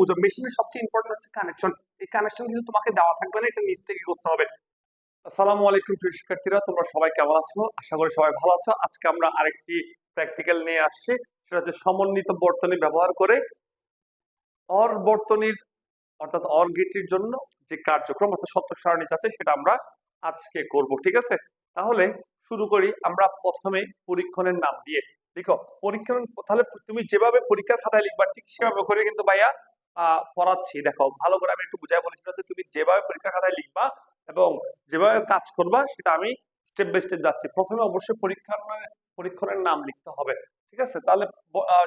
বুঝো মেশিনের সবচেয়ে ইম্পর্টেন্ট হচ্ছে কানেকশন এই কানেকশন কিন্তু তোমাকে দেওয়া থাকবে না, এটা নিজ থেকে করতে হবে। আসসালামু আলাইকুম প্রিয় শিক্ষার্থীরা, তোমরা সবাই কেমন আছো? আশা করি সবাই ভালো আছো। আজকে আমরা আরেকটি প্র্যাকটিক্যাল নিয়ে আসছি, সেটা হচ্ছে সমন্বিত বর্তনী ব্যবহার করে অর বর্তনীর অর্থাৎ অর গেটের জন্য যে কার্যক্রম, অর্থাৎ সত্য সারণী আছে সেটা আমরা আজকে করব, ঠিক আছে? তাহলে শুরু করি আমরা প্রথমে পরীক্ষণের নাম দিয়ে। দেখো, পরীক্ষণ, তাহলে তুমি যেভাবে পরীক্ষার খাতায় লিখবা, ঠিক সেভাবে করে কিন্তু ভাইয়া পড়াচ্ছি। দেখো, ভালো করে আমি একটু বুঝাই বলি। সেটা তুমি যেভাবে পরীক্ষার খাতায় লিখবা এবং যেভাবে কাজ করবা, সেটা আমি স্টেপ বাই স্টেপ যাচ্ছি। প্রথমে অবশ্যই পরীক্ষার পরীক্ষণের নাম লিখতে হবে। ঠিক আছে? তাহলে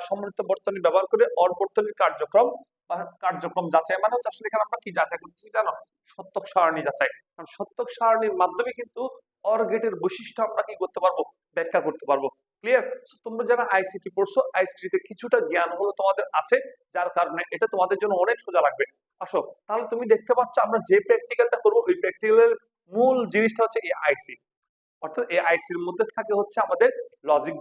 সম্মিলিত বর্তনী ব্যবহার করে অর্বর্তনীর কার্যক্রম বা কার্যক্রম যাচাই। মানে হচ্ছে আসলে আমরা কি যাচাই করতেছি জানো? সত্যক সারণী যাচাই। কারণ সত্যক সারণীর মাধ্যমে কিন্তু অর গেটের বৈশিষ্ট্য আমরা কি করতে পারব? ব্যাখ্যা করতে পারব। ক্লিয়ার তোমরা যারা আইসিটি পড়ছো আইসিটিতে কিছুটা জ্ঞান হলো তোমাদের আছে, যার কারণে এটা তোমাদের জন্য অনেক সোজা লাগবে। আসো, তাহলে তুমি দেখতে পাচ্ছ আমরা যে প্র্যাকটিক্যালটা করব, ওই প্র্যাকটিক্যালের মূল জিনিসটা হচ্ছে এই আইসি অর্থাৎ এই আইসির মধ্যে থাকে হচ্ছে আমাদের লজিক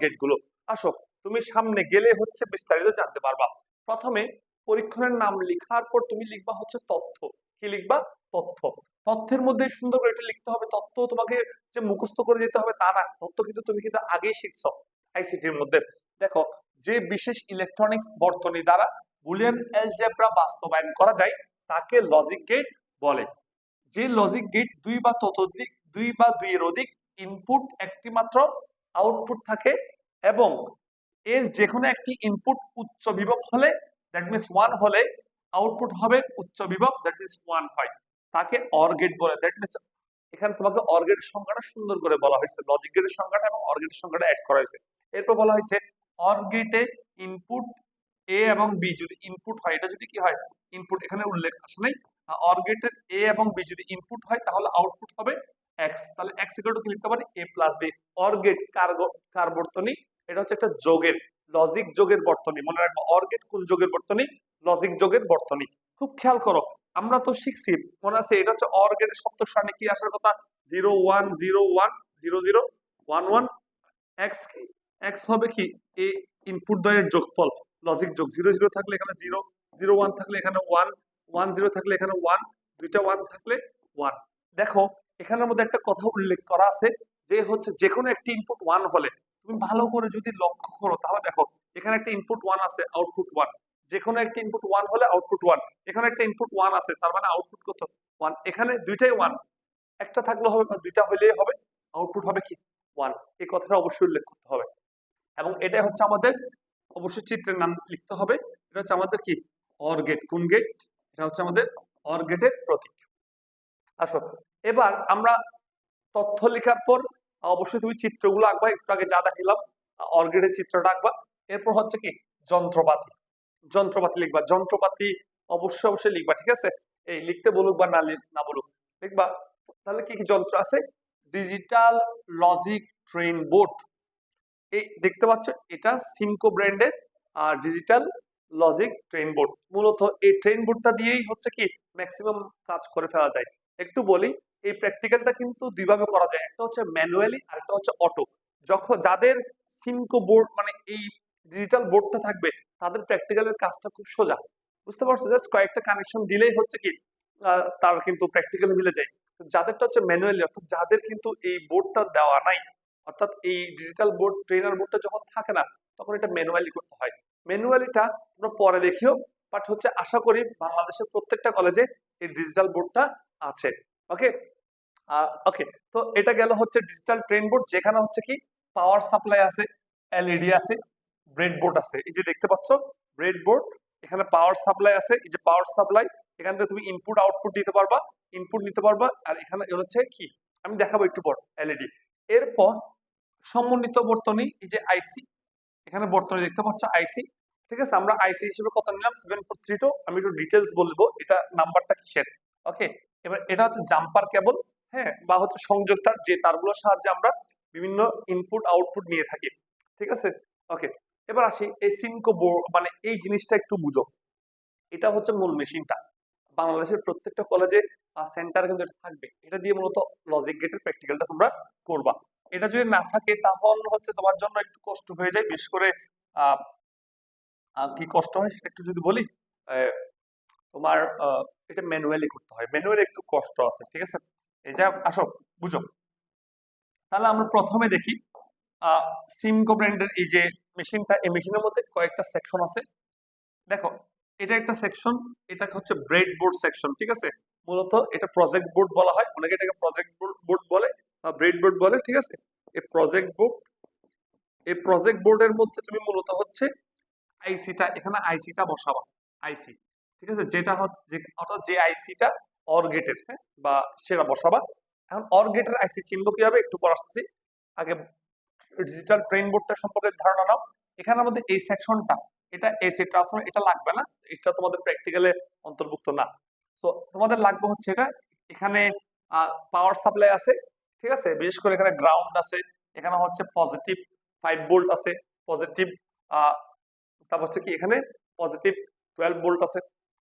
আসো, তুমি সামনে গেলে হচ্ছে বিস্তারিত জানতে পারবা। প্রথমে পরীক্ষণের নাম লেখার পর তুমি লিখবা হচ্ছে তথ্য। কি লিখবা? তথ্য। তথ্যের মধ্যে সুন্দর করে এটা লিখতে হবে। তথ্য তোমাকে যে মুখস্থ করে দিতে হবে তা না। তথ্য কিন্তু তুমি কিন্তু আগেই শিখছো। আইসিটির মধ্যে। দেখো, যে বিশেষ ইলেকট্রনিক্স বর্তনী দ্বারা বুলিয়ান অ্যালজেব্রা বাস্তবায়ন করা যায়, তাকে লজিক গেট বলে। যে লজিক গেট দুই বা ততোধিক, দুই বা দুইয়ের অধিক ইনপুট একটি মাত্র আউটপুট থাকে এবং এর যে কোনো একটি ইনপুট উচ্চ বিভব হলে দ্যাট মিনস ওয়ান হলে আউটপুট হবে উচ্চ বিভব দ্যাট মিনস ওয়ান হয়। তাকে অর গেট বলে দ্যাট মিনস এখানে তোমাকে অর গেটের সংজ্ঞাটা সুন্দর করে বলা হয়েছে। লজিক গেটের সংজ্ঞাটা এবং অর সংখ্যাটা অ্যাড করা হয়েছে। এরপর বলা হয়েছে অর গেটে ইনপুট এ এবং বি যদি ইনপুট হয়, এটা যদি কি হয়? ইনপুট এখানে উল্লেখ আসলে অর গেটের এ এবং বি যদি ইনপুট হয়, তাহলে আউটপুট হবে এক্স তাহলে এক্স ইকুয়াল টু লিখতে পারি? A plus B or gate কার বর্তনী এটা হচ্ছে একটা যোগের লজিক যোগের বর্তনী। মনে রাখব অর গেট কোন যোগের বর্তনী? লজিক যোগের বর্তনী। খুব খেয়াল করো, আমরা তো শিখছি, মনে আছে, এটা হচ্ছে অর গেটের সপ্তক কি আসার কথা? Zero one zero one zero zero one one, X কি? এক্স হবে কি? এ ইনপুট দ্বয়ের যোগফল লজিক যোগ। জিরো জিরো থাকলে এখানে জিরো জিরো ওয়ান থাকলে এখানে ওয়ান ওয়ান জিরো থাকলে এখানে ওয়ান, দুইটা ওয়ান থাকলে ওয়ান। দেখো, এখানের মধ্যে একটা কথা উল্লেখ করা আছে, যে হচ্ছে যে কোনো একটি ইনপুট ওয়ান হলে, তুমি ভালো করে যদি লক্ষ্য করো, তাহলে দেখো, এখানে একটা ইনপুট ওয়ান আছে আউটপুট ওয়ান যে কোনো একটা ইনপুট ওয়ান হলে আউটপুট ওয়ান এখানে একটা ইনপুট ওয়ান আছে, তার মানে আউটপুট কত? ওয়ান এখানে দুইটাই ওয়ান একটা থাকলে হবে বা দুইটা হলেই হবে। আউটপুট হবে কি? ওয়ান এই কথাটা অবশ্যই উল্লেখ করতে হবে। এবং এটা হচ্ছে আমাদের অবশ্যই চিত্রের নাম লিখতে হবে। এটা হচ্ছে আমাদের কি? অর গেট কোন গেট এটা হচ্ছে আমাদের অর গেটের প্রতীক। আসো, এবার আমরা তথ্য লেখার পর, অবশ্যই তুমি চিত্রগুলো আঁকবা, একটু আগে যা দেখালাম অর গেটের চিত্রটা আঁকবা। এরপর হচ্ছে কি? যন্ত্রপাতি। যন্ত্রপাতি লিখবা। যন্ত্রপাতি অবশ্যই অবশ্যই লিখবা, ঠিক আছে? এই লিখতে বলুক বা না না বলুক, লিখবা। তাহলে কি কি যন্ত্র আছে? ডিজিটাল লজিক ট্রেন বোর্ড এই দেখতে পাচ্ছ, এটা সিমকো ব্র্যান্ডের আর ডিজিটাল লজিক ট্রেন বোর্ড মূলত এই ট্রেন বোর্ডটা দিয়েই হচ্ছে কি ম্যাক্সিমাম কাজ করে ফেলা যায়। একটু বলি, এই প্র্যাকটিক্যালটা কিন্তু দুইভাবে করা যায়। একটা হচ্ছে ম্যানুয়ালি আর একটা হচ্ছে অটো যখন যাদের সিমকো বোর্ড মানে এই ডিজিটাল বোর্ডটা থাকবে, তাদের প্র্যাকটিক্যালের কাজটা খুব সোজা। বুঝতে পারছ? জাস্ট কয়েকটা কানেকশন দিলেই হচ্ছে কি তার কিন্তু প্র্যাকটিক্যাল মিলে যায়। যাদেরটা হচ্ছে ম্যানুয়ালি অর্থাৎ যাদের কিন্তু এই বোর্ডটা দেওয়া নাই, অর্থাৎ এই ডিজিটাল বোর্ড ট্রেনার বোর্ডটা যখন থাকে না, তখন এটা ম্যানুয়ালি করতে হয়। ম্যানুয়ালিটা তোমরা পরে দেখিও বাট হচ্ছে আশা করি বাংলাদেশের প্রত্যেকটা কলেজে এই ডিজিটাল বোর্ডটা আছে। ওকে ওকে তো এটা গেল হচ্ছে ডিজিটাল ট্রেন বোর্ড যেখানে হচ্ছে কি পাওয়ার সাপ্লাই আছে এলইডি আছে ব্রেড বোর্ড আছে। এই যে দেখতে পাচ্ছ ব্রেড বোর্ড এখানে পাওয়ার সাপ্লাই আছে। এই যে পাওয়ার সাপ্লাই এখান থেকে তুমি ইনপুট আউটপুট দিতে পারবা। ইনপুট নিতে পারবা, আর এখানে হচ্ছে কি? আমি দেখাবো একটু পর এলইডি এরপর সমন্বিত বর্তনী, এই যে আইসি এখানে বর্তনী দেখতে পাচ্ছ আইসি ঠিক আছে, আমরা আইসি হিসেবে কত নিলাম? সেভেন ফোর থ্রি টু আমি একটু ডিটেলস বলব এটা নাম্বারটা কিসের? ওকে এবার এটা হচ্ছে জাম্পার কেবল হ্যাঁ বা হচ্ছে সংযোগ তার যে তারগুলোর সাহায্যে আমরা বিভিন্ন ইনপুট আউটপুট নিয়ে থাকি। ঠিক আছে? ওকে এবার আসি এই সিনকো মানে এই জিনিসটা একটু বুঝো। এটা হচ্ছে মূল মেশিনটা। বাংলাদেশের প্রত্যেকটা কলেজে সেন্টার কিন্তু এটা থাকবে। এটা দিয়ে মূলত লজিক গেটের প্র্যাকটিক্যালটা তোমরা করবা। এটা যদি না থাকে, তাহলে হচ্ছে তোমার জন্য একটু কষ্ট হয়ে যায়। বিশেষ করে কি কষ্ট হয় সেটা একটু যদি বলি তোমার এটা ম্যানুয়ালি করতে হয়। ম্যানুয়ালি একটু কষ্ট আছে, ঠিক আছে? যা, আসো, বুঝো। তাহলে আমরা প্রথমে দেখি সিমকো ব্র্যান্ডের এই যে মেশিনটা এই মেশিনের মধ্যে কয়েকটা সেকশন আছে। দেখো, এটা একটা সেকশন এটা হচ্ছে ব্রেড বোর্ড সেকশন ঠিক আছে? মূলত এটা প্রজেক্ট বোর্ড বলা হয়। অনেকে এটাকে প্রজেক্ট বোর্ড বলে বা ব্রেড বোর্ড বলে, ঠিক আছে? এই প্রজেক্ট বোর্ড এই প্রজেক্ট বোর্ডের মধ্যে তুমি মূলত হচ্ছে আইসিটা এখানে আইসিটা বসাবা আইসি ঠিক আছে? যেটা হচ্ছে অর্থাৎ যে আইসিটা অর গেটের হ্যাঁ? বা সেটা বসাবা। এখন অর গেটের আইসি চিনবো কীভাবে? একটু পর আসতেছি। আগে ডিজিটাল ট্রেন বোর্ডটা সম্পর্কে ধারণা নাও। এখানের মধ্যে এই সেকশনটা এটা এসি ট্রান্সফার এটা লাগবে না, এটা তোমাদের প্র্যাকটিক্যালে অন্তর্ভুক্ত না। সো তোমাদের লাগবে হচ্ছে এটা, এখানে পাওয়ার সাপ্লাই আছে, ঠিক আছে? বিশেষ করে এখানে গ্রাউন্ড আছে, এখানে হচ্ছে পজিটিভ ফাইভ ভোল্ট আছে পজিটিভ তারপর হচ্ছে কি এখানে? পজিটিভ টুয়েলভ বোল্ট আছে।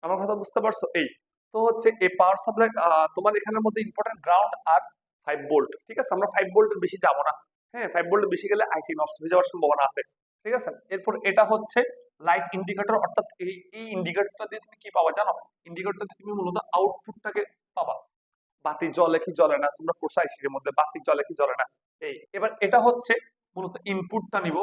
আমার কথা বুঝতে পারছ? এই, তো হচ্ছে এই পাওয়ার সাপ্লাই তোমার এখানের মধ্যে ইম্পর্টেন্ট গ্রাউন্ড আর ফাইভ বোল্ট ঠিক আছে? আমরা ফাইভ ভোল্টের বেশি যাব না। হ্যাঁ ফাইভ ভোল্টের বেশি গেলে আইসি নষ্ট হয়ে যাওয়ার সম্ভাবনা আছে, ঠিক আছে? এরপর এটা হচ্ছে লাইট ইন্ডিকেটর অর্থাৎ এই এই ইন্ডিকেটরটা দিয়ে তুমি কি পাবা জানো? ইন্ডিকেটরটা তুমি মূলত আউটপুটটাকে পাবা। বাতি কি না? তোমরা আইসির মধ্যে, বাতি কি না? এই, এবার এটা হচ্ছে মূলত ইনপুটটা নিব।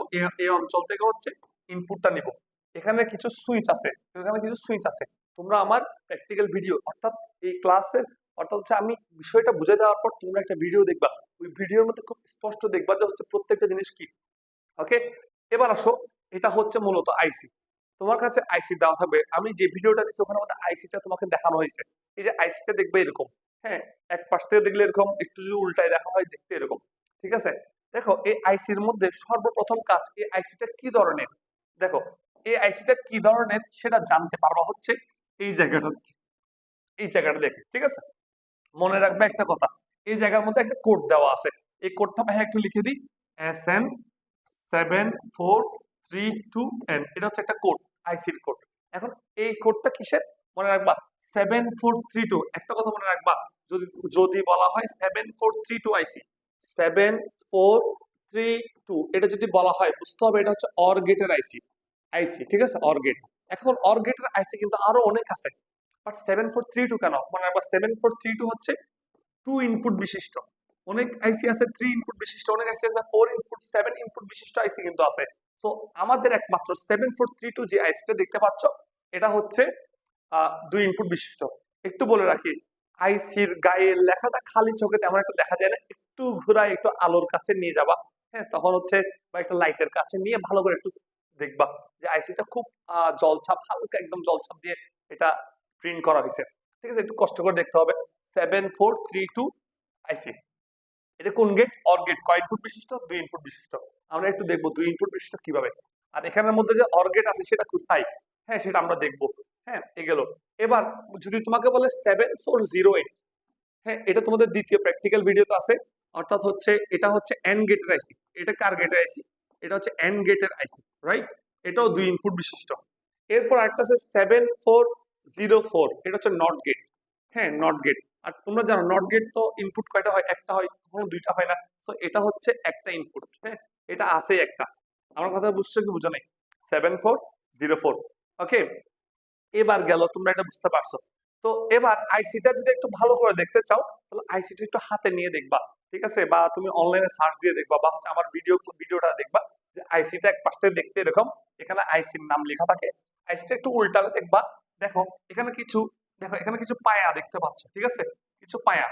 এই অঞ্চল থেকে হচ্ছে ইনপুটটা নিব। এখানে কিছু সুইচ আছে, এখানে কিছু সুইচ আছে। তোমরা আমার প্র্যাকটিক্যাল ভিডিও অর্থাৎ এই ক্লাসের অর্থাৎ হচ্ছে আমি বিষয়টা বুঝে দেওয়ার পর তোমরা একটা ভিডিও দেখবা। ওই ভিডিওর মধ্যে খুব স্পষ্ট দেখবা যে হচ্ছে প্রত্যেকটা জিনিস কি। ওকে এবার আসো, এটা হচ্ছে মূলত আইসি তোমার কাছে আইসি দেওয়া থাকবে। আমি যে ভিডিওটা দিচ্ছি ওখানে মধ্যে আইসিটা তোমাকে দেখানো হয়েছে। এই যে আইসিটা দেখবে এরকম। হ্যাঁ? এক পাশ থেকে দেখলে এরকম, একটু যদি উল্টায় দেখা হয়, দেখতে এরকম। ঠিক আছে? দেখো, এই আইসির মধ্যে সর্বপ্রথম কাজ, এই আইসিটা কি ধরনের? দেখো, এই আইসিটা কি ধরনের সেটা জানতে পারবা হচ্ছে এই জায়গাটা এই জায়গাটা দেখে। ঠিক আছে? মনে রাখবে একটা কথা। এই জায়গার মধ্যে একটা কোড দেওয়া আছে। এই কোডটা ভাই একটু লিখে দিই। S N seven four three two N এটা হচ্ছে একটা কোড আইসির কোড এখন এই কোডটা কিসের? মনে রাখবা সেভেন ফোর থ্রি টু একটা কথা মনে রাখবা, যদি যদি বলা হয় seven four three two IC seven four three two এটা যদি বলা হয়, বুঝতে হবে এটা হচ্ছে অর গেটের আইসি আইসি ঠিক আছে? অর গেট এখন অর গেটের আইসি কিন্তু আরও অনেক আছে। But seven four three two কেন? মনে রাখবা সেভেন ফোর থ্রি টু হচ্ছে টু ইনপুট বিশিষ্ট। অনেক আইসি আছে থ্রি ইনপুট বিশিষ্ট, অনেক আইসি আছে ফোর ইনপুট সেভেন ইনপুট বিশিষ্ট আইসি কিন্তু আছে। তো আমাদের একমাত্র সেভেন ফোর থ্রি টু যে আইসিটা দেখতে পাচ্ছ, এটা হচ্ছে দুই ইনপুট বিশিষ্ট। একটু বলে রাখি আইসির গায়ের লেখাটা খালি চোখে তেমন একটা দেখা যায় না। একটু ঘোরায় একটু আলোর কাছে নিয়ে যাবা। হ্যাঁ তখন হচ্ছে বা একটা লাইটের কাছে নিয়ে ভালো করে একটু দেখবা যে আইসিটা খুব জলছাপ, হালকা একদম জলছাপ দিয়ে এটা প্রিন্ট করা হয়েছে। ঠিক আছে? একটু কষ্ট করে দেখতে হবে। Seven four three two IC এটা কোন গেট অর গেট কয় ইনপুট বিশিষ্ট? দুই ইনপুট বিশিষ্ট। আমরা একটু দেখব দুই ইনপুট বিশিষ্ট কীভাবে। আর এখানের মধ্যে যে অর গেট আছে, সেটা কোথায়? হ্যাঁ সেটা আমরা দেখব। হ্যাঁ এ গেল। এবার যদি তোমাকে বলে সেভেন ফোর জিরো এইট হ্যাঁ এটা তোমাদের দ্বিতীয় প্র্যাকটিক্যাল ভিডিওতে আছে। অর্থাৎ হচ্ছে, এটা হচ্ছে এন গেটের আইসি এটা কার গেটের আইসি এটা হচ্ছে এন গেটের আইসি রাইট এটাও দুই ইনপুট বিশিষ্ট। এরপর আরেকটা আছে সেভেন ফোর জিরো ফোর এটা হচ্ছে নট গেট হ্যাঁ নট গেট আর তোমরা জানো নট গেট তো ইনপুট কয়টা হয়? একটা হয়, কখনো দুইটা হয় না। সো এটা হচ্ছে একটা ইনপুট হ্যাঁ? এটা আছে একটা। আমার কথা বুঝছ কি বুঝো নাই? Seven four zero four okay এবার গেল, তোমরা এটা বুঝতে পারছ। তো এবার আইসিটা যদি একটু ভালো করে দেখতে চাও, তাহলে আইসিটা একটু হাতে নিয়ে দেখবা, ঠিক আছে? বা তুমি অনলাইনে সার্চ দিয়ে দেখবা, বা হচ্ছে আমার ভিডিও ভিডিওটা দেখবা, যে আইসিটা এক পাশে দেখতে এরকম। এখানে আইসির নাম লেখা থাকে। আইসিটা একটু উল্টালে দেখবা দেখো এখানে কিছু, দেখো, এখানে কিছু পায়া দেখতে পাচ্ছ, ঠিক আছে? কিছু পায়া।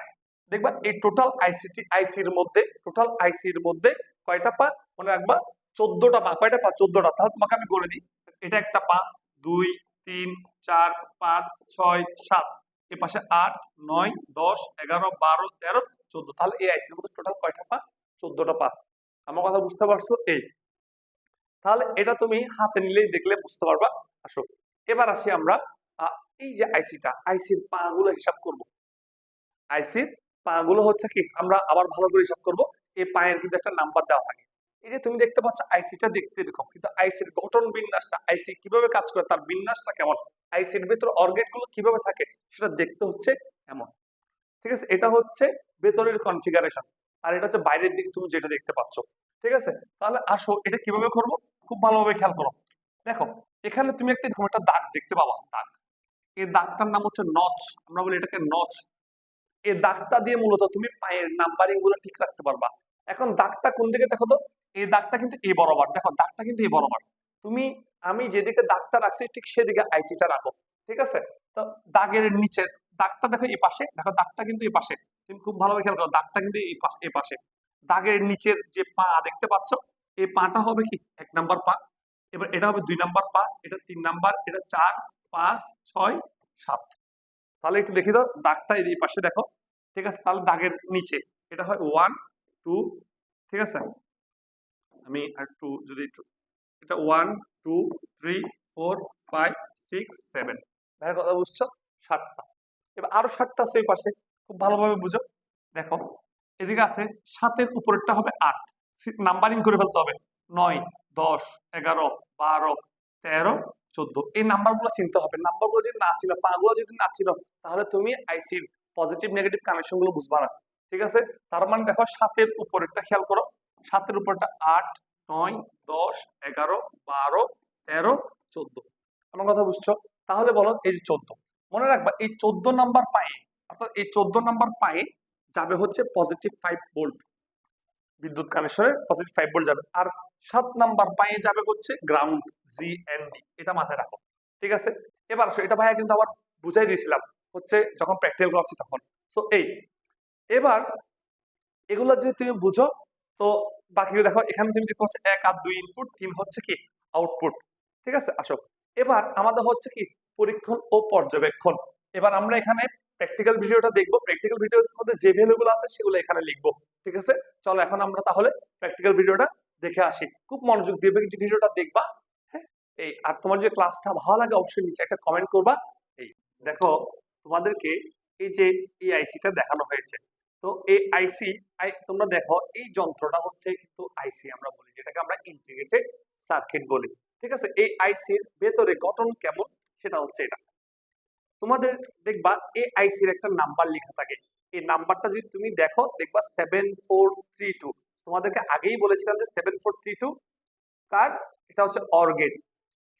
দেখবা, এই টোটাল আইসিটি আইসির মধ্যে টোটাল আইসির মধ্যে কয়টা পা? মনে রাখবা, চোদ্দটা পা। কয়টা পা? চোদ্দটা। তাহলে তোমাকে আমি বলে দিই। এটা একটা পা, দুই, তিন, চার, পাঁচ, ছয়, সাত। এ পাশে আট, নয়, দশ, এগারো, বারো, তেরো, চোদ্দ। তাহলে এই আইসির মধ্যে টোটাল কয়টা পা? চোদ্দটা পা। আমার কথা বুঝতে পারছ? এই। তাহলে এটা তুমি হাতে নিলেই দেখলে বুঝতে পারবা। আসো। এবার আসি আমরা এই যে আইসিটা, আইসির পা গুলো হিসাব করব। আইসির পা গুলো হচ্ছে কি, আমরা আবার ভালো করে হিসাব করব, এই পায়ের কিন্তু একটা নাম্বার দেওয়া থাকে। এই যে তুমি দেখতে পাচ্ছ, আইসিটা দেখতে কিন্তু আইসির গঠন বিন্যাসটা, আইসি কীভাবে কাজ করে, তার বিন্যাসটা কেমন, আইসির ভেতর কীভাবে থাকে, সেটা দেখতে হচ্ছে এমন। ঠিক আছে? এটা হচ্ছে ভেতরের কনফিগারেশন আর এটা হচ্ছে বাইরের দিকে তুমি যেটা দেখতে পাচ্ছ। ঠিক আছে? তাহলে আসো, এটা কীভাবে করব? খুব ভালোভাবে খেয়াল করো। দেখো, এখানে তুমি একটা দাগ দেখতে পাবা, দাগ। এই দাগটার নাম হচ্ছে নচ আমরা বলি এটাকে নচ এই দাগটা দিয়ে মূলত তুমি পায়ের নাম্বারিংগুলো ঠিক রাখতে পারবা। এখন দাগটা কোন দিকে দেখো তো? এই দাগটা কিন্তু এই বরাবর দেখো দাগটা কিন্তু এই বরাবর তুমি, আমি যেদিকে দাগটা রাখছি, ঠিক সেদিকে আইসিটা রাখো। ঠিক আছে? তো দাগের নিচে দাগটা দেখো এই পাশে। দেখো দাগটা কিন্তু এই পাশে। তুমি খুব ভালোভাবে খেয়াল করো দাগটা কিন্তু এই পাশে এই পাশে। দাগের নিচের যে পা দেখতে পাচ্ছ এই পাটা হবে কি? এক নাম্বার পা। এবার এটা হবে দুই নাম্বার পা, এটা তিন নাম্বার, এটা চার পাঁচ, ছয়, সাত। তাহলে একটু দেখি তো দাগটা এই পাশে দেখো। ঠিক আছে? তাহলে দাগের নিচে। এটা হয় ওয়ান টু ঠিক আছে? আমি আর টু যদি একটু, এটা one two three four five six seven ভাইয়ের কথা বুঝছ? সাতটা। এবার আরও সাতটা আছে এই পাশে। খুব ভালোভাবে বুঝো। দেখো, এদিকে আছে, সাতের উপরেরটা হবে আট। নাম্বারিং করে ফেলতে হবে। নয়, দশ, এগারো, বারো, তেরো চোদ্দ। এই নাম্বারগুলো চিনতে হবে। নাম্বারগুলো যদি না ছিল পাগুলো যদি না ছিল তাহলে তুমি আইসির পজিটিভ নেগেটিভ কানেকশনগুলো বুঝবা না। ঠিক আছে? তার মানে দেখো সাতের উপরেরটা খেয়াল করো। সাতের উপরটা আট, নয়, দশ, এগারো, বারো, তেরো, চোদ্দ। আমার কথা বুঝছ? তাহলে বলো এই চোদ্দ। মনে রাখবা, এই চোদ্দ নাম্বার পায়ে, অর্থাৎ এই চোদ্দ নাম্বার পায়ে যাবে হচ্ছে পজিটিভ ফাইভ ভোল্ট বিদ্যুৎ কানেকশনের পজিটিভ ফাইভ ভোল্ট যাবে। আর সাত নাম্বার পায়ে যাবে হচ্ছে গ্রাউন্ড জি এন ডি এটা মাথায় রাখো। ঠিক আছে? এবার আসো, এটা ভাইয়া কিন্তু আবার বুঝাই দিয়েছিলাম, হচ্ছে যখন প্র্যাকটিক্যাল করাচ্ছি তখন। সো এই, এবার এগুলো যদি তুমি বুঝো, তো বাকি দেখো, এখানে তুমি দেখতে পাচ্ছ এক আর দুই ইনপুট তিন হচ্ছে কি আউটপুট ঠিক আছে? আসো। এবার আমাদের হচ্ছে কি পরীক্ষণ ও পর্যবেক্ষণ। এবার আমরা এখানে প্র্যাকটিক্যাল ভিডিওটা দেখব। প্র্যাকটিক্যাল ভিডিওর মধ্যে যে ভ্যালুগুলো আছে সেগুলো এখানে লিখব। ঠিক আছে? চলো, এখন আমরা তাহলে প্র্যাকটিক্যাল ভিডিওটা দেখে আসি। খুব মনোযোগ দিয়ে ভিডিওটা দেখবা হ্যাঁ? এই, আর তোমার যে ক্লাসটা ভালো লাগে, অবশ্যই নিচে একটা কমেন্ট করবা। এই, দেখো, তোমাদেরকে এই যে এই আইসিটা দেখানো হয়েছে। তো এই আইসি তোমরা দেখো, এই যন্ত্রটা হচ্ছে কিন্তু আইসি আমরা বলি, যেটাকে আমরা ইন্টিগ্রেটেড সার্কিট বলি। ঠিক আছে? এই আইসির ভেতরে গঠন কেমন? সেটা হচ্ছে এটা। তোমাদের দেখবা এই আইসির একটা নাম্বার লেখা থাকে। এই নাম্বারটা যদি তুমি দেখো, দেখবা সেভেন ফোর থ্রি টু তোমাদেরকে আগেই বলেছিলাম যে সেভেন ফোর থ্রি টু কার? এটা হচ্ছে অর্গেট।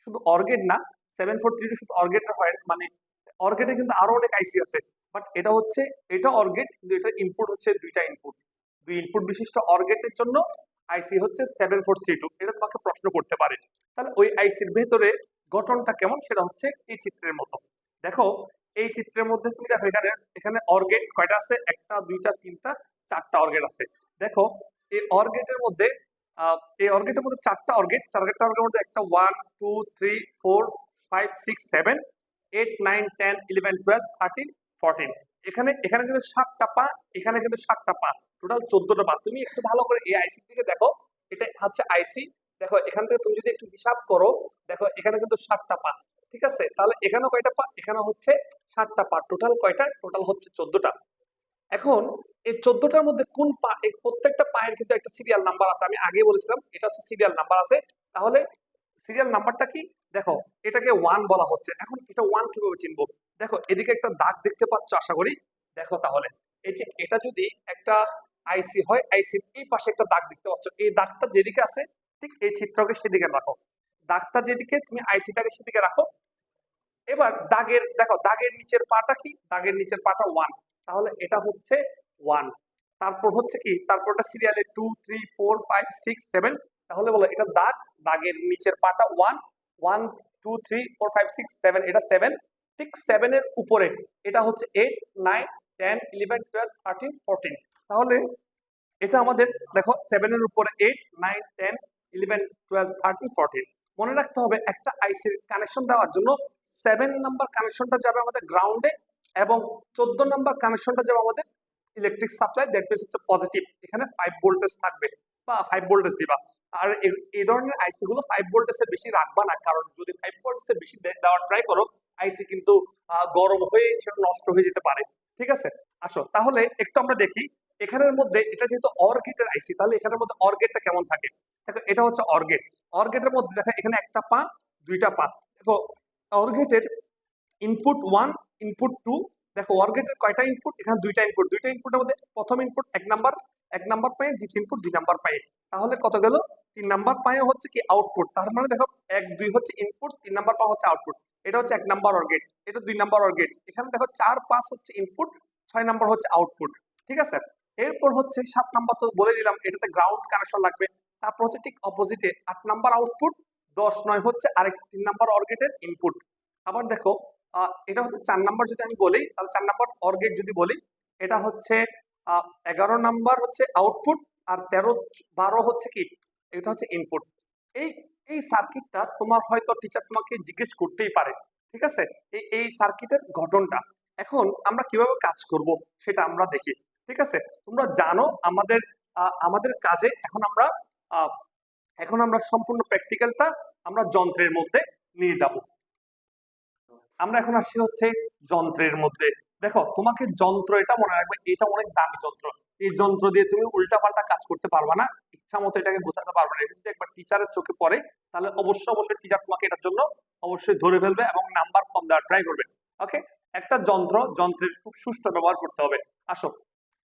শুধু অর্গেট না সেভেন ফোর থ্রি টু শুধু অর্গেট হয় মানে অর্গেটে কিন্তু আরও অনেক আইসি আছে। বাট এটা হচ্ছে, এটা অর্গেট, কিন্তু এটা ইনপুট হচ্ছে দুইটা ইনপুট দুই ইনপুট বিশিষ্ট অর্গেটের জন্য আইসি হচ্ছে সেভেন ফোর থ্রি টু এটা তোমাকে প্রশ্ন করতে পারে। তাহলে ওই আইসির ভেতরে গঠনটা কেমন? সেটা হচ্ছে এই চিত্রের মতো। দেখো, এই চিত্রের মধ্যে তুমি দেখো, এখানে এখানে অর্গেট কয়টা আছে? একটা, দুইটা, তিনটা, চারটা অর্গেট আছে। দেখো, এই অর্গেটের মধ্যে এই অর্গেটের মধ্যে চারটা অর্গেট চারটা অর্গেটের মধ্যে একটা one two three four five six seven eight nine ten eleven twelve thirteen fourteen এখানে এখানে কিন্তু সাতটা পা, এখানে কিন্তু সাতটা পা। টোটাল চোদ্দটা পা। তুমি একটু ভালো করে এই আইসি থেকে দেখো। এটা হচ্ছে আইসি দেখো, এখান থেকে তুমি যদি একটু হিসাব করো, দেখো, এখানে কিন্তু সাতটা পা। ঠিক আছে? তাহলে এখানেও কয়টা এখানে হচ্ছে সাতটা পা টোটাল কয়টা? টোটাল হচ্ছে চোদ্দটা। এখন এই চোদ্দটার মধ্যে কোন পা প্রত্যেকটা পায়ের কিন্তু একটা সিরিয়াল নাম্বার আছে। আমি আগে বলেছিলাম, এটা হচ্ছে সিরিয়াল নাম্বার আছে। তাহলে সিরিয়াল নাম্বারটা কি? দেখো, এটাকে ওয়ান বলা হচ্ছে। এখন এটা ওয়ান কীভাবে চিনবো? দেখো, এদিকে একটা দাগ দেখতে পাচ্ছ, আশা করি? দেখো তাহলে, এই যে এটা যদি একটা আইসি হয় আইসি এই পাশে একটা দাগ দেখতে পাচ্ছ। এই দাগটা যেদিকে আছে, ঠিক এই চিত্রকে সেদিকে রাখো। দাগটা যেদিকে, তুমি আইসিটাকে সেদিকে রাখো। এবার দাগের, দেখো দাগের নিচের পাটা কি? দাগের নিচের পাটা ওয়ান তাহলে এটা হচ্ছে ওয়ান তারপর হচ্ছে কি? তারপরটা সিরিয়ালে two three four five six seven তাহলে বলো এটা দাগ, দাগের নিচের পাটা one one two three four five six seven এটা সেভেন ঠিক সেভেনের উপরে এটা হচ্ছে eight nine ten eleven twelve thirteen fourteen তাহলে এটা আমাদের, দেখো সেভেনের উপরে eight nine ten eleven twelve thirteen fourteen মনে রাখতে হবে একটা আইসির কানেকশন দেওয়ার জন্য সেভেন নাম্বার কানেকশনটা যাবে আমাদের গ্রাউন্ডে এবং চোদ্দ নাম্বার কানেকশনটা যাবে আমাদের ইলেকট্রিক সাপ্লাই দ্যাট মিনস হচ্ছে পজিটিভ এখানে ফাইভ ভোল্টেজ থাকবে বা ফাইভ ভোল্টেজ দিবা। আর এই ধরনের আইসি গুলো ফাইভ ভোল্টেজের বেশি রাখবা না, কারণ যদি ফাইভ ভোল্টেজের বেশি দেওয়ার ট্রাই করো আইসি কিন্তু গরম হয়ে সেটা নষ্ট হয়ে যেতে পারে। ঠিক আছে? আসো, তাহলে একটু আমরা দেখি এখানের মধ্যে এটা যেহেতু অর্গেটের আইসি তাহলে এখানের মধ্যে অর্গেটটা কেমন থাকে? দেখো, এটা হচ্ছে অর্গেট অর্গেটের মধ্যে দেখো, এখানে একটা পা, দুইটা পা। দেখো অর্গেটের ইনপুট ওয়ান ইনপুট টু দেখো অর্গেটের কয়টা ইনপুট এখানে দুইটা ইনপুট দুইটা ইনপুটের মধ্যে প্রথম ইনপুট এক নাম্বার এক নাম্বার পায়ে, দ্বিতীয় ইনপুট দুই নাম্বার পায়ে। তাহলে কত গেল? তিন নাম্বার পায়ে হচ্ছে কি আউটপুট তার মানে দেখো, এক, দুই হচ্ছে ইনপুট তিন নাম্বার পা হচ্ছে আউটপুট এটা হচ্ছে এক নাম্বার অর গেট এটা দুই নাম্বার অর গেট এখানে দেখো, চার, পাঁচ হচ্ছে ইনপুট ছয় নাম্বার হচ্ছে আউটপুট ঠিক আছে? এরপর হচ্ছে সাত নাম্বার তো বলে দিলাম, এটাতে গ্রাউন্ড কানেকশন লাগবে। তারপর হচ্ছে ঠিক অপোজিটে আট নাম্বার আউটপুট দশ নয় হচ্ছে আরেক তিন নাম্বার অর্গেটের ইনপুট আবার দেখো এটা হচ্ছে চার নাম্বার যদি আমি বলি, তাহলে চার নাম্বার অর্গেট যদি বলি, এটা হচ্ছে এগারো নাম্বার হচ্ছে আউটপুট আর তেরো, বারো হচ্ছে কি? এটা হচ্ছে ইনপুট এই এই সার্কিটটা তোমার হয়তো টিচার তোমাকে জিজ্ঞেস করতেই পারে, ঠিক আছে? এই এই সার্কিটের গঠনটা। এখন আমরা কীভাবে কাজ করব, সেটা আমরা দেখি। ঠিক আছে? তোমরা জানো আমাদের আমাদের কাজে এখন আমরা এখন আমরা সম্পূর্ণ প্র্যাকটিক্যালটা আমরা যন্ত্রের মধ্যে নিয়ে যাব। আমরা এখন আসছি হচ্ছে যন্ত্রের মধ্যে। দেখো, তোমাকে যন্ত্র এটা মনে রাখবে, এটা অনেক দামি যন্ত্র। এই যন্ত্র দিয়ে তুমি উল্টাপাল্টা কাজ করতে পারবা না, ইচ্ছা মতো এটাকে বোঝাতে পারবে না। এটা যদি একবার টিচারের চোখে পড়ে, তাহলে অবশ্যই অবশ্যই টিচার তোমাকে এটার জন্য অবশ্যই ধরে ফেলবে এবং নাম্বার কম দেওয়ার ট্রাই করবে। ওকে একটা যন্ত্র, যন্ত্রের খুব সুষ্ঠু ব্যবহার করতে হবে। আসো।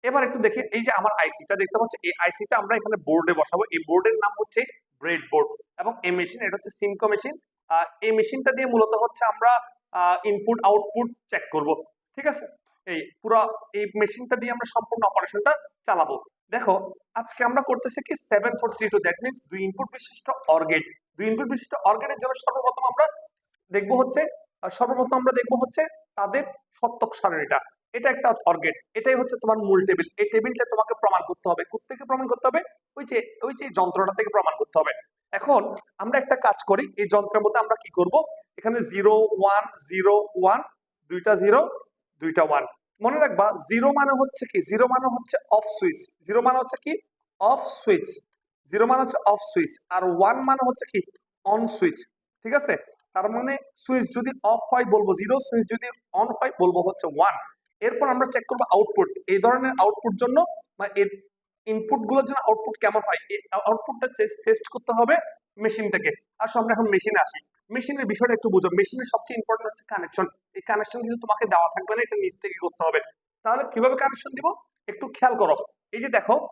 এবার একটু দেখি, এই যে আমার আইসিটা দেখতে পাচ্ছি, এই আইসিটা আমরা এখানে বোর্ডে বসাবো। এই বোর্ডের নাম হচ্ছে ব্রেড বোর্ড এবং এই মেশিন এটা হচ্ছে সিমকো মেশিন এই মেশিনটা দিয়ে মূলত হচ্ছে আমরা ইনপুট আউটপুট চেক করব। ঠিক আছে? এই পুরো, এই মেশিনটা দিয়ে আমরা সম্পূর্ণ অপারেশনটা চালাবো। দেখো, আজকে আমরা করতেছি কি? Seven four three two that means দুই ইনপুট বিশিষ্ট অর্গেট দুই ইনপুট বিশিষ্ট অর্গেটের জন্য সর্বপ্রথম আমরা দেখব হচ্ছে, সর্বপ্রথম আমরা দেখব হচ্ছে তাদের সত্যক সারণীটা। এটা একটা অর্গেট এটাই হচ্ছে তোমার মূল টেবিল এই টেবিলটা তোমাকে প্রমাণ করতে হবে। থেকে প্রমাণ করতে হবে? ওই যে ওই যে যন্ত্রটা থেকে প্রমাণ করতে হবে। এখন আমরা একটা কাজ করি, এই যন্ত্রের মধ্যে আমরা কি করব? এখানে জিরো ওয়ান জিরো ওয়ান দুইটা জিরো দুইটা ওয়ান মনে রাখবা জিরো মানে হচ্ছে কি? জিরো মানে হচ্ছে অফ সুইচ জিরো মানে হচ্ছে কি? অফ সুইচ জিরো মানে হচ্ছে অফ সুইচ আর ওয়ান মানে হচ্ছে কি? অন সুইচ ঠিক আছে? তার মানে সুইচ যদি অফ হয় বলব জিরো সুইচ যদি অন হয় বলব হচ্ছে ওয়ান এরপর আমরা চেক করব আউটপুট এই ধরনের আউটপুট জন্য বা ইনপুটগুলোর জন্য আউটপুট কেমন হয়? এই আউটপুটটা টেস্ট করতে হবে মেশিন থেকে আসো আমরা এখন মেশিনে আসি। মেশিনের বিষয়টা একটু বুঝো। মেশিনের সবচেয়ে ইম্পর্টেন্ট হচ্ছে কানেকশন এই কানেকশন কিন্তু তোমাকে দেওয়া থাকবে না, এটা নিচ থেকে করতে হবে। তাহলে কীভাবে কানেকশন দিব? একটু খেয়াল করো। এই যে দেখো,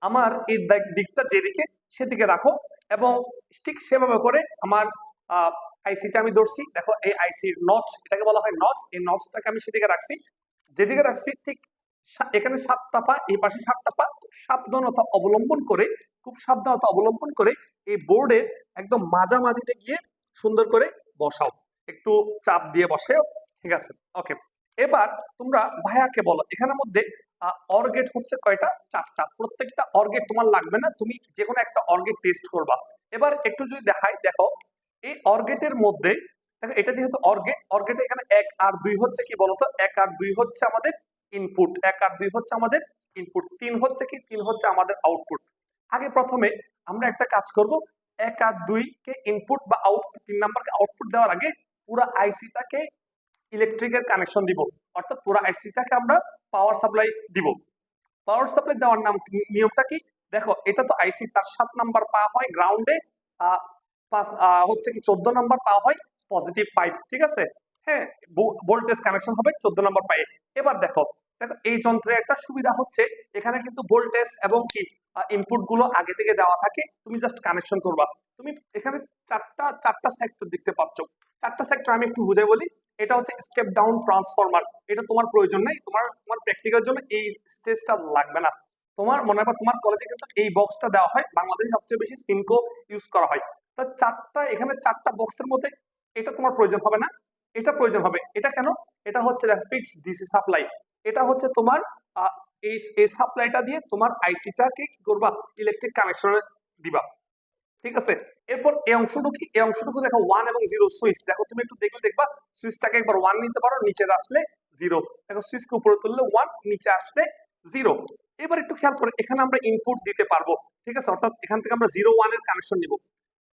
আমার এই দিক- দিকটা যেদিকে সেদিকে রাখো এবং ঠিক সেভাবে করে আমার আইসিটা আমি ধরছি। দেখো, এই আইসির নচ এটাকে বলা হয় নচ এই নচটাকে আমি সেদিকে রাখছি। যেদিকে রাখছি ঠিক এখানে সাতটা পা এই পাশে সাতটা পা খুব সাবধানতা অবলম্বন করে, খুব সাবধানতা অবলম্বন করে এই বোর্ডের একদম মাঝামাঝিতে গিয়ে সুন্দর করে বসাও। একটু চাপ দিয়ে বসাও ঠিক আছে? ওকে এবার তোমরা ভাইয়াকে বলো, এখানের মধ্যে অর্গেট হচ্ছে কয়টা? চারটা। প্রত্যেকটা অর্গেট তোমার লাগবে না, তুমি যে কোনো একটা অর্গেট টেস্ট করবা। এবার একটু যদি দেখাই, দেখো, এই অর্গেটের মধ্যে দেখো, এটা যেহেতু অর্গেট অর্গেটে এখানে এক আর দুই হচ্ছে কি বলতো? এক আর দুই হচ্ছে আমাদের ইনপুট এক আর দুই হচ্ছে আমাদের ইনপুট তিন হচ্ছে কি? তিন হচ্ছে আমাদের আউটপুট আগে প্রথমে আমরা একটা কাজ করব, এক আর দুই কে ইনপুট বা আউটপুট তিন নাম্বারকে আউটপুট দেওয়ার আগে পুরো আইসিটাকে ইলেকট্রিকের কানেকশন দিব। অর্থাৎ পুরো আইসিটাকে আমরা পাওয়ার সাপ্লাই দিব। পাওয়ার সাপ্লাই দেওয়ার নাম, নিয়মটা কি? দেখো, এটা তো আইসি তার সাত নাম্বার পা হয় গ্রাউন্ডে পাঁচ হচ্ছে কি, চোদ্দ নাম্বার পা হয় পজিটিভ ফাইভ ঠিক আছে? হ্যাঁ ভোল্টেজ কানেকশন হবে চোদ্দ নম্বর পায়ে। এবার দেখো দেখো, এই যন্ত্রে একটা সুবিধা হচ্ছে, এখানে কিন্তু ভোল্টেজ এবং কি ইনপুটগুলো আগে থেকে দেওয়া থাকে, তুমি জাস্ট কানেকশন করবা। তুমি এখানে চারটা চারটা সেক্টর দেখতে পাচ্ছ। চারটা সেক্টর আমি একটু বুঝাই বলি, এটা হচ্ছে স্টেপ ডাউন ট্রান্সফরমার এটা তোমার প্রয়োজন নেই, তোমার তোমার প্র্যাকটিক্যাল জন্য এই স্টেজটা লাগবে না। তোমার মনে হয় তোমার কলেজে কিন্তু এই বক্সটা দেওয়া হয়, বাংলাদেশে সবচেয়ে বেশি সিমকো ইউজ করা হয়। তো চারটা, এখানে চারটা বক্সের মধ্যে এটা তোমার প্রয়োজন হবে না। এটা প্রয়োজন হবে। এটা কেন? এটা হচ্ছে ডিসি সাপ্লাই এটা হচ্ছে তোমার এই এই সাপ্লাইটা দিয়ে তোমার আইসিটাকে কি করবা? ইলেকট্রিক কানেকশনে দিবা। ঠিক আছে? এরপর এই অংশটুকু কি? এই অংশটুকু দেখো ওয়ান এবং জিরো সুইচ দেখো তুমি একটু দেখলে দেখবা সুইচটাকে একবার ওয়ান নিতে পারো, নিচে আসলে জিরো দেখো সুইচকে উপরে তুললে ওয়ান নিচে আসলে জিরো এবার একটু খেয়াল করে, এখানে আমরা ইনপুট দিতে পারব। ঠিক আছে? অর্থাৎ এখান থেকে আমরা জিরো ওয়ানের কানেকশন নিব।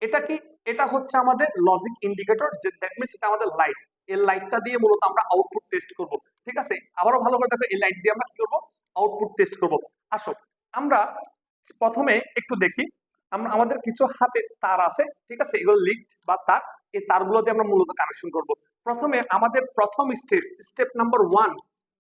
এটা কি? এটা হচ্ছে আমাদের লজিক ইন্ডিকেটর যে দ্যাট মিনস এটা আমাদের লাইট এই লাইটটা দিয়ে মূলত আমরা আউটপুট টেস্ট করব, ঠিক আছে? আবারও ভালো করে দেখো, এই লাইট দিয়ে আমরা কি করব? আউটপুট টেস্ট করব। আসো, আমরা প্রথমে একটু দেখি, আমরা, আমাদের কিছু হাতে তার আছে, ঠিক আছে? এগুলো লিঙ্ক বা তার, এই তারগুলো দিয়ে আমরা মূলত কানেকশন করব। প্রথমে আমাদের প্রথম স্টেজ স্টেপ নাম্বার ওয়ান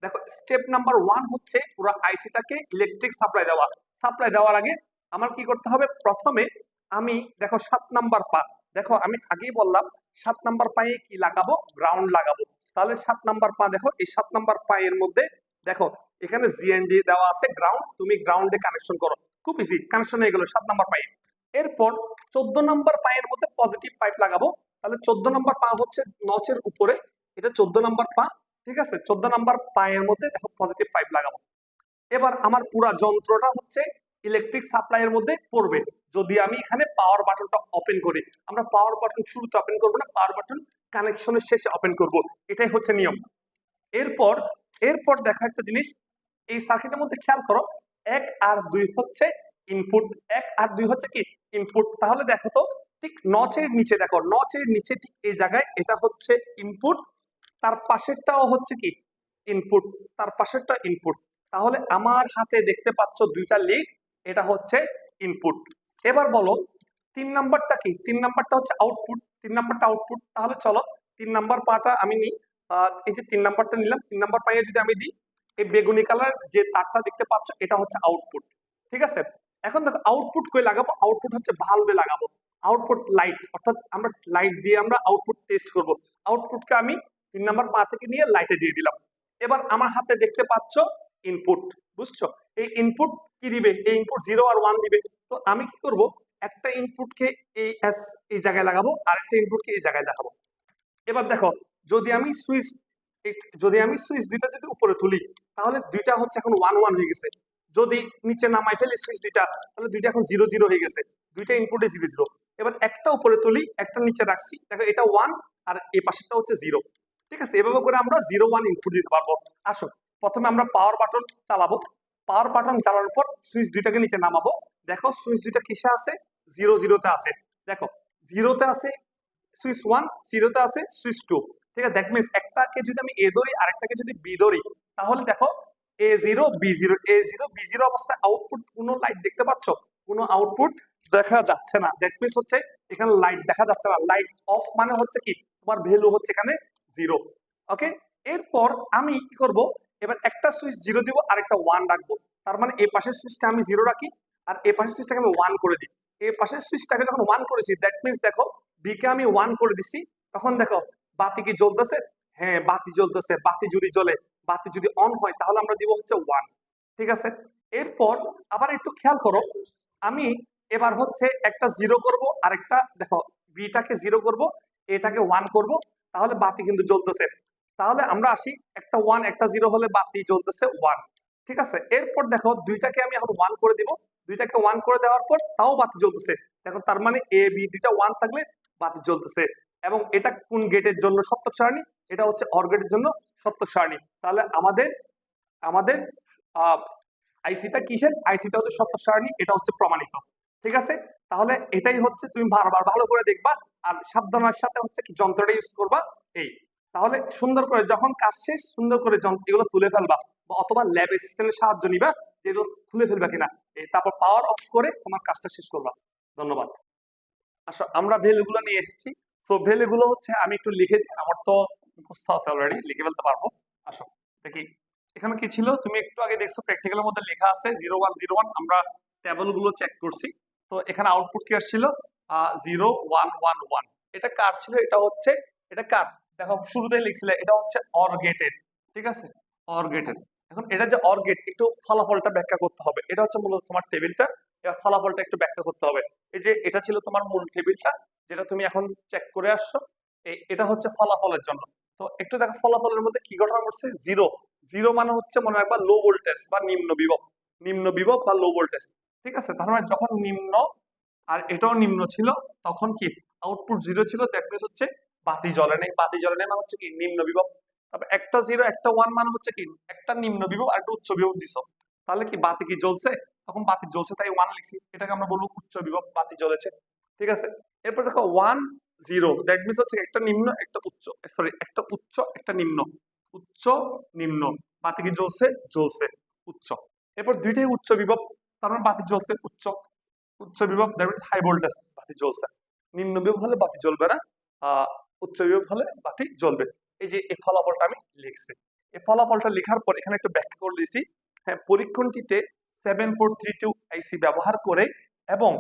দেখো স্টেপ নাম্বার ওয়ান হচ্ছে পুরো আইসিটাকে ইলেকট্রিক সাপ্লাই দেওয়া। সাপ্লাই দেওয়ার আগে আমার কি করতে হবে? প্রথমে আমি, দেখো সাত নাম্বার পা দেখো, আমি আগেই বললাম, সাত নাম্বার পায়ে কি লাগাবো? গ্রাউন্ড লাগাবো। তাহলে সাত নাম্বার পা দেখো, এই সাত নাম্বার পায়ের মধ্যে, দেখো, এখানে জিএনডি দেওয়া আছে গ্রাউন্ড তুমি গ্রাউন্ডে কানেকশন করো। খুব ইজি কানেকশন হয়ে গেল সাত নাম্বার পায়ে। এরপর চোদ্দ নাম্বার পায়ের মধ্যে পজিটিভ পাইপ লাগাবো। তাহলে চোদ্দ নাম্বার পা হচ্ছে নচের উপরে, এটা চোদ্দ নাম্বার পা, ঠিক আছে? চোদ্দ নাম্বার পায়ের মধ্যে, দেখো পজিটিভ পাইপ লাগাবো। এবার আমার পুরা যন্ত্রটা হচ্ছে ইলেকট্রিক সাপ্লাইয়ের মধ্যে পড়বে। যদি আমি এখানে পাওয়ার বাটনটা ওপেন করি, আমরা পাওয়ার বাটন শুরুতে ওপেন করব না পাওয়ার বাটন কানেকশনের শেষে ওপেন করব। এটাই হচ্ছে নিয়ম। এরপর এরপর দেখা একটা জিনিস, এই সার্কিটের মধ্যে খেয়াল করো, এক আর দুই হচ্ছে ইনপুট এক আর দুই হচ্ছে কি? ইনপুট তাহলে দেখো তো, ঠিক নচের নিচে দেখো, নচের নিচে ঠিক এই জায়গায় এটা হচ্ছে ইনপুট তার পাশেরটাও হচ্ছে কি? ইনপুট তার পাশেরটা ইনপুট তাহলে আমার হাতে দেখতে পাচ্ছ দুইটা লিড এটা হচ্ছে ইনপুট এবার বলো, তিন নাম্বারটা কি? তিন নাম্বারটা হচ্ছে আউটপুট তিন নাম্বারটা আউটপুট তাহলে চলো তিন নাম্বার পাটা আমি নিই। এই যে তিন নাম্বারটা নিলাম, তিন নাম্বার পাইয়ে যদি আমি দিই, এই বেগুনি কালার যে তারটা দেখতে পাচ্ছ, এটা হচ্ছে আউটপুট ঠিক আছে? এখন দেখো আউটপুট কই লাগাবো? আউটপুট হচ্ছে ভালভে লাগাবো। আউটপুট লাইট অর্থাৎ আমরা লাইট দিয়ে আমরা আউটপুট টেস্ট করব। আউটপুটকে আমি তিন নাম্বার পা থেকে নিয়ে লাইটে দিয়ে দিলাম। এবার আমার হাতে দেখতে পাচ্ছ ইনপুট বুঝছ? এই ইনপুট কি দিবে? এই ইনপুট জিরো আর ওয়ান দিবে। তো আমি কি করব? একটা ইনপুটকে এই এস এই জায়গায় লাগাবো, আর একটা ইনপুটকে এই জায়গায় দেখাবো। এবার দেখো, যদি আমি সুইচ যদি আমি সুইচ দুইটা যদি উপরে তুলি, তাহলে দুইটা হচ্ছে এখন ওয়ান ওয়ান হয়ে গেছে। যদি নিচে নামাই ফেলি সুইচ দুইটা, তাহলে দুইটা এখন জিরো জিরো হয়ে গেছে। দুইটা ইনপুটে জিরো জিরো এবার একটা উপরে তুলি, একটা নিচে রাখছি। দেখো, এটা ওয়ান আর এই পাশেরটা হচ্ছে জিরো ঠিক আছে? এভাবে করে আমরা জিরো ওয়ান ইনপুট দিতে পারব। আসো প্রথমে আমরা পাওয়ার বাটন চালাবো। পাওয়ার বাটন চালানোর পর সুইচ দুইটাকে নিচে নামাবো। দেখো সুইচ দুইটা কিসে আছে? জিরো জিরোতে আছে। দেখো জিরোতে আছে সুইচ ওয়ান জিরোতে আছে সুইচ টু ঠিক আছে? দ্যাট মিনস একটাকে যদি আমি এ ধরি, আরেকটাকে যদি বি ধরি, তাহলে দেখো A zero B zero A zero B zero অবস্থায় আউটপুট কোনো লাইট দেখতে পাচ্ছ? কোনো আউটপুট দেখা যাচ্ছে না। দ্যাট মিনস হচ্ছে এখানে লাইট দেখা যাচ্ছে না। লাইট অফ মানে হচ্ছে কি? তোমার ভ্যালু হচ্ছে এখানে জিরো ওকে এরপর আমি কি করব? এবার একটা সুইচ জিরো দিব আর একটা ওয়ান রাখব। তার মানে এই পাশের সুইচটা আমি জিরো রাখি, আর এই পাশের সুইচটাকে আমি ওয়ান করে দিই। এই পাশের সুইচটাকে যখন ওয়ান করেছি দ্যাট মিনস দেখো বি কে আমি ওয়ান করে দিছি, তখন দেখো, বাতি কি জ্বলতেছে? হ্যাঁ বাতি জ্বলতেছে, বাতি যদি জ্বলে, বাতি যদি অন হয়, তাহলে আমরা দিব হচ্ছে ওয়ান ঠিক আছে? এরপর আবার একটু খেয়াল করো, আমি এবার হচ্ছে একটা জিরো করব আর একটা দেখো বিটাকে জিরো করব এটাকে ওয়ান করব, তাহলে বাতি কিন্তু জ্বলতেছে। তাহলে আমরা আসি একটা ওয়ান একটা জিরো হলে বাতি জ্বলতেছে ওয়ান ঠিক আছে? এরপর দেখো দুইটাকে আমি এখন ওয়ান করে দিব। দুইটাকে ওয়ান করে দেওয়ার পর তাও বাতি জ্বলতেছে দেখো তার মানে এ বি দুইটা ওয়ান থাকলে বাতি জ্বলতেছে এবং এটা কোন গেটের জন্য সত্য সারণী? এটা হচ্ছে অর গেটের জন্য সত্য সারণী। তাহলে আমাদের আমাদের আইসিটা কিসের? আইসিটা হচ্ছে সত্য সারণী, এটা হচ্ছে প্রমাণিত। ঠিক আছে? তাহলে এটাই হচ্ছে তুমি বারবার ভালো করে দেখবা। আর সাবধানের সাথে হচ্ছে কি যন্ত্রটা ইউজ করবা, এই। তাহলে সুন্দর করে যখন কাজ শেষ, সুন্দর করে এগুলো তুলে ফেলবা অথবা ল্যাব অ্যাসিস্ট্যান্টের সাহায্য নিবা, যে এগুলো খুলে ফেলবা কিনা তারপর পাওয়ার অফ করে তোমার কাজটা শেষ করবা। ধন্যবাদ। আসো আমরা ভ্যালুগুলো নিয়ে এসেছি। সো ভ্যালুগুলো হচ্ছে, আমি একটু লিখে আমার তো মুখস্থ আছে অলরেডি লিখে ফেলতে পারব। আসো, দেখি, এখানে কি ছিল? তুমি একটু আগে দেখছ প্র্যাকটিক্যালের মধ্যে লেখা আছে জিরো ওয়ান জিরো ওয়ান আমরা টেবলগুলো চেক করছি। তো, এখানে আউটপুট কি আসছিল? জিরো ওয়ান ওয়ান ওয়ান এটা কার ছিল? এটা হচ্ছে, এটা কার? দেখো শুরুতে লিখছিলে, এটা হচ্ছে অর গেটের ঠিক আছে? অর গেটের এখন এটা যে অর গেট একটু ফলাফলটা ব্যাখ্যা করতে হবে। এটা হচ্ছে মূলত তোমার টেবিলটা, এবার ফলাফলটা একটু ব্যাখ্যা করতে হবে। এই যে, এটা ছিল তোমার মূল টেবিলটা, যেটা তুমি এখন চেক করে আসছো এটা হচ্ছে ফলাফলের জন্য। তো একটু দেখো, ফলাফলের মধ্যে কি ঘটনা ঘটছে জিরো। জিরো মানে হচ্ছে মনে রাখবা লো ভোল্টেজ বা নিম্ন বিভব। নিম্ন বিভব বা লো ভোল্টেজ ঠিক আছে? তার মানে যখন নিম্ন আর এটাও নিম্ন ছিল, তখন কি? আউটপুট জিরো ছিল দ্যাট মিনস হচ্ছে বাতি জ্বলে নেই, বাতি জ্বলে নেই মানে হচ্ছে কি, নিম্ন বিভব। তারপর একটা জিরো একটা ওয়ান মানে হচ্ছে কি, একটা নিম্ন বিভব আর একটা উচ্চ বিভব দিছ। তাহলে কি বাতি কি জ্বলছে? তখন বাতি জ্বলছে তাই ওয়ান লিখছি। এটাকে আমরা বলব উচ্চ বিভব, বাতি জ্বলেছে। ঠিক আছে? এরপর দেখো ওয়ান জিরো দ্যাট মিনস হচ্ছে একটা নিম্ন, একটা উচ্চ সরি একটা উচ্চ, একটা নিম্ন। উচ্চ, নিম্ন। বাতি কি জ্বলছে? জ্বলছে। উচ্চ। এরপর দুইটাই উচ্চ বিভব, তার মানে বাতি জ্বলছে, উচ্চ। উচ্চ বিভব দ্যাট মিনস হাই ভোল্টেজ বাতি জ্বলছে। নিম্ন বিভব হলে বাতি জ্বলবে না। উচ্চ বিভব হলে বাতি জ্বলবে। এই যে এই ফলাফলটা আমি লিখছি। এই ফলাফলটা লেখার পর এখানে একটু ব্যাখ্যা করে দিয়েছি। হ্যাঁ পরীক্ষণটিতে seven four three two IC ব্যবহার করে এবং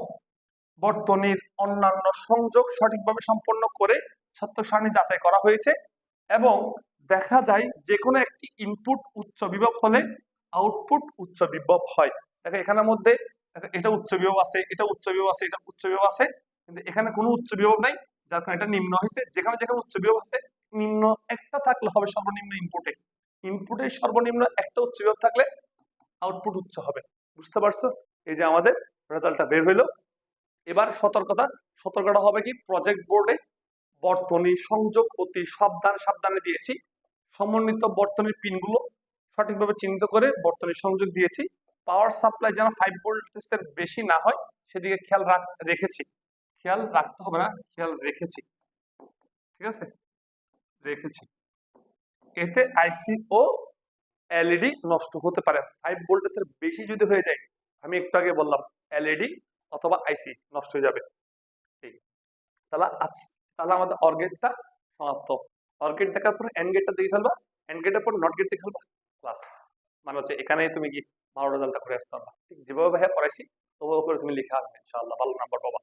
বর্তনীর অন্যান্য সংযোগ সঠিকভাবে সম্পন্ন করে সত্য সারণী যাচাই করা হয়েছে এবং দেখা যায় যে কোনো একটি ইনপুট উচ্চ বিভব হলে আউটপুট উচ্চ বিভব হয়। দেখো, এখানের মধ্যে, এটা উচ্চ বিভব আছে, এটা উচ্চ বিভব আছে, এটা উচ্চ বিভব আছে, কিন্তু এখানে কোনো উচ্চ বিভব নাই। কারণে এটা নিম্ন হয়েছে। যেখানে যেখানে উচ্চ বিভব আছে, নিম্ন একটা থাকলে হবে সর্বনিম্ন ইনপুটে ইনপুটে সর্বনিম্ন একটা উচ্চ বিভব থাকলে আউটপুট উচ্চ হবে। বুঝতে পারছ? এই যে আমাদের রেজাল্টটা বের হইল। এবার সতর্কতা সতর্কতা হবে কি? প্রজেক্ট বোর্ডে বর্তনী সংযোগ অতি সাবধান, সাবধানে দিয়েছি। সমন্বিত বর্তনীর পিনগুলো সঠিকভাবে চিহ্নিত করে বর্তনী সংযোগ দিয়েছি। পাওয়ার সাপ্লাই যেন ফাইভ ভোল্টেজের বেশি না হয়, সেদিকে খেয়াল রাখ, রেখেছি। খেয়াল রাখতে হবে না, খেয়াল রেখেছি। ঠিক আছে? রেখেছি। এতে আইসি ও এলইডি নষ্ট হতে পারে। ফাইভ ভোল্টেজের বেশি যদি হয়ে যায়, আমি একটু আগে বললাম এলইডি অথবা আইসি নষ্ট হয়ে যাবে। ঠিক। তাহলে আজ, তাহলে আমাদের অর্গেটটা সমাপ্ত। অর্গেট দেখার পর এন্ড গেটটা দেখে ফেলবা। এন্ড গেটের পর নট গেট দেখে ফেলবা। ক্লাস মানে হচ্ছে এখানেই তুমি কি ভালো রেজাল্টটা করে আসতে পারবা। ঠিক যেভাবে ভাইয়া পড়াইছি ওভাবে করে তুমি লিখে আসবে ইনশাআল্লাহ। ভালো নাম্বার পাবা।